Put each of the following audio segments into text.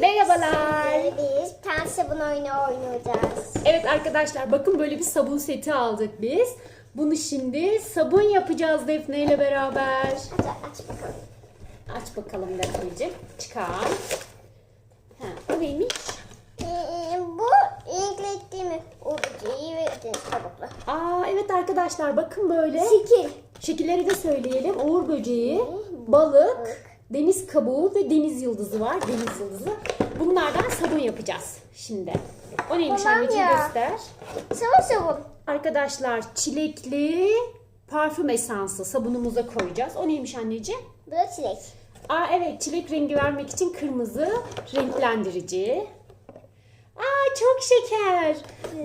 Merhabalar. Biz ten sabun oyunu oynayacağız. Evet arkadaşlar bakın böyle bir sabun seti aldık biz. Bunu şimdi sabun yapacağız Defne ile beraber. Hadi aç bakalım. Aç bakalım Defneciğim. Çıkar. Ha, o neymiş? Ee, bu renkli O böceği ve deniz kabuklu. Aa evet arkadaşlar bakın böyle. Şekil. Şekilleri de söyleyelim. Uğur böceği, balık, deniz kabuğu ve deniz yıldızı var. Deniz yıldızı. Bunlardan sabun yapacağız şimdi. O neymiş Tamam anneciğim ya. göster. Sabun sabun. Arkadaşlar çilekli parfüm esansı sabunumuza koyacağız. O neymiş anneciğim? Bu da çilek. Aa evet çilek rengi vermek için kırmızı renklendirici. Aa çok şeker.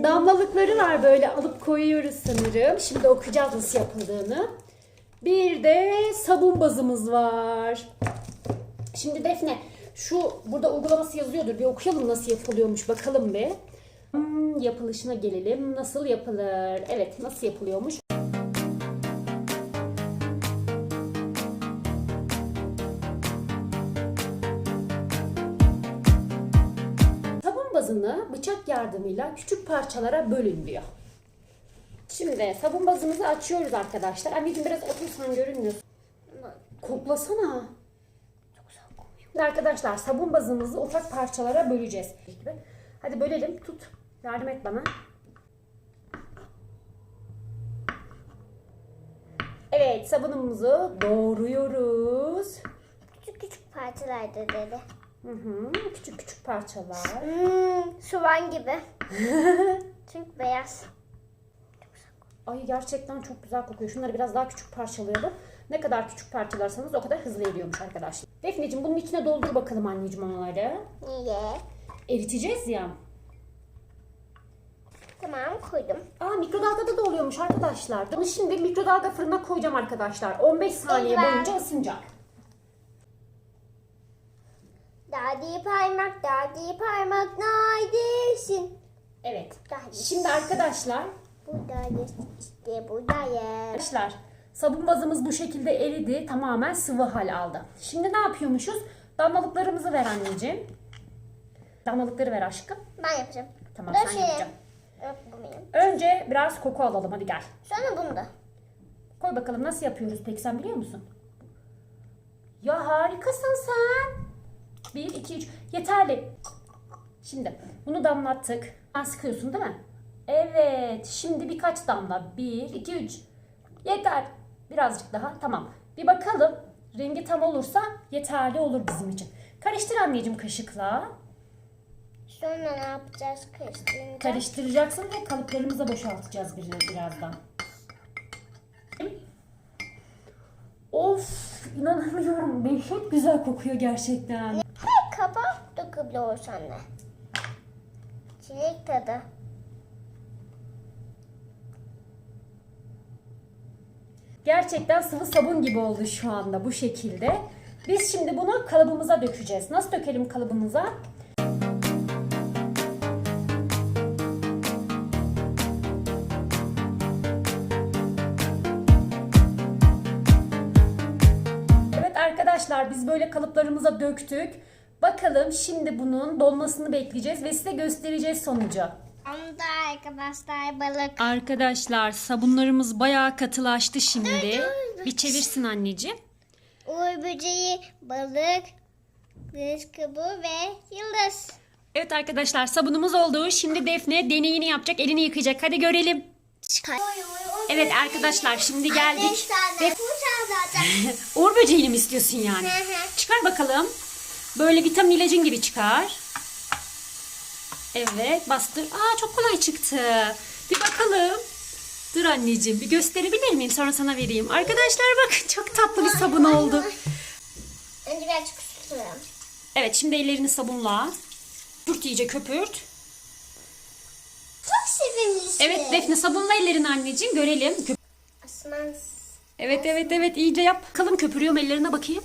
Damlalıkları var böyle alıp koyuyoruz sanırım. Şimdi okuyacağız nasıl yapıldığını. Bir de sabun bazımız var. Şimdi Defne şu burada uygulaması yazıyordur. Bir okuyalım nasıl yapılıyormuş bakalım bir. Hmm, yapılışına gelelim. Nasıl yapılır? Evet nasıl yapılıyormuş? Sabun bazını bıçak yardımıyla küçük parçalara bölün diyor. Şimdi sabun bazımızı açıyoruz arkadaşlar. Anneciğim biraz otursan görünmüyorsun. Koklasana. Çok güzel kokuyor. Şimdi arkadaşlar sabun bazımızı ufak parçalara böleceğiz. Hadi bölelim. Tut. Yardım et bana. Evet sabunumuzu doğruyoruz. Küçük küçük parçalarda dedi. Hı hı, küçük küçük parçalar. Hmm, soğan gibi. Çünkü beyaz. Ay gerçekten çok güzel kokuyor. Şunları biraz daha küçük parçalayalım. Ne kadar küçük parçalarsanız o kadar hızlı eriyormuş arkadaşlar. Defneciğim bunun içine doldur bakalım anneciğim onları. Niye? Eriteceğiz ya. Tamam koydum. Aa mikrodalgada da oluyormuş arkadaşlar. Bunu şimdi mikrodalga fırına koyacağım arkadaşlar. 15 saniye Eyvah. boyunca ısınacak. Dadi parmak, dadi parmak neredesin? Evet. Dadi. Şimdi arkadaşlar, Buradayız, işte buradayız. arkadaşlar sabun bazımız bu şekilde eridi. Tamamen sıvı hal aldı. Şimdi ne yapıyormuşuz? Damlalıklarımızı ver anneciğim. Damlalıkları ver aşkım. Ben yapacağım. Tamam Dur sen şey. yapacaksın. Yok. Önce biraz koku alalım hadi gel. Sonra bunu da. Koy bakalım nasıl yapıyoruz peki sen biliyor musun? Ya harikasın sen. 1, 2, 3. Yeterli. Şimdi bunu damlattık. Sen sıkıyorsun değil mi? Evet. Şimdi birkaç damla. 1, 2, 3. Yeter. Birazcık daha. Tamam. Bir bakalım. Rengi tam olursa yeterli olur bizim için. Karıştır anneciğim kaşıkla. Sonra ne yapacağız karıştırınca? Karıştıracaksın ve kalıplarımıza boşaltacağız bir- birazdan. Of inanamıyorum. Dehşet güzel kokuyor gerçekten. Hey kabak dökübiliyor sana. Çilek tadı. Gerçekten sıvı sabun gibi oldu şu anda bu şekilde. Biz şimdi bunu kalıbımıza dökeceğiz. Nasıl dökelim kalıbımıza? Evet arkadaşlar biz böyle kalıplarımıza döktük. Bakalım şimdi bunun dolmasını bekleyeceğiz ve size göstereceğiz sonucu. Onda arkadaşlar balık. Arkadaşlar sabunlarımız bayağı katılaştı şimdi. Bir çevirsin anneciğim. Uğur böceği, balık, deniz kabuğu ve yıldız. Evet arkadaşlar sabunumuz oldu. Şimdi Defne deneyini yapacak. Elini yıkayacak. Hadi görelim. Çıkar. Evet arkadaşlar şimdi geldik. Ve. Uğur böceğini mi istiyorsun yani? Çıkar bakalım. Böyle vitamin ilacın gibi çıkar. Evet bastır. Aa çok kolay çıktı. Bir bakalım. Dur anneciğim bir gösterebilir miyim? Sonra sana vereyim. Arkadaşlar bakın çok tatlı bir sabun oldu. Önce birazcık ısıtıyorum. Evet şimdi ellerini sabunla. Köpürt iyice köpürt. Çok sevimlisin. Evet Defne sabunla ellerini anneciğim görelim. Köp- Asman. Evet evet evet iyice yap. Bakalım köpürüyor mu ellerine bakayım.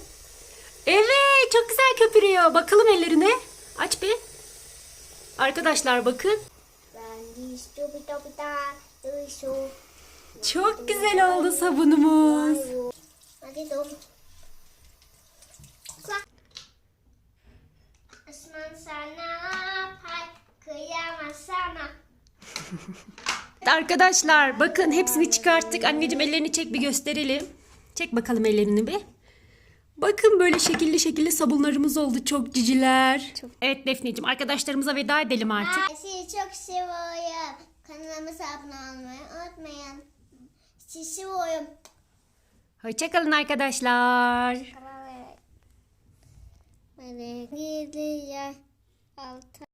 Evet çok güzel köpürüyor. Bakalım ellerine. Aç bir. Arkadaşlar bakın. Çok güzel oldu sabunumuz. Arkadaşlar bakın hepsini çıkarttık. Anneciğim ellerini çek bir gösterelim. Çek bakalım ellerini bir. Bakın böyle şekilli şekilli sabunlarımız oldu çok ciciler. Evet Defneciğim arkadaşlarımıza veda edelim artık. Sizi çok seviyorum. Kanalımıza abone olmayı unutmayın. Sizi seviyorum. Hoşçakalın arkadaşlar. Böyle gidiyor. Altı.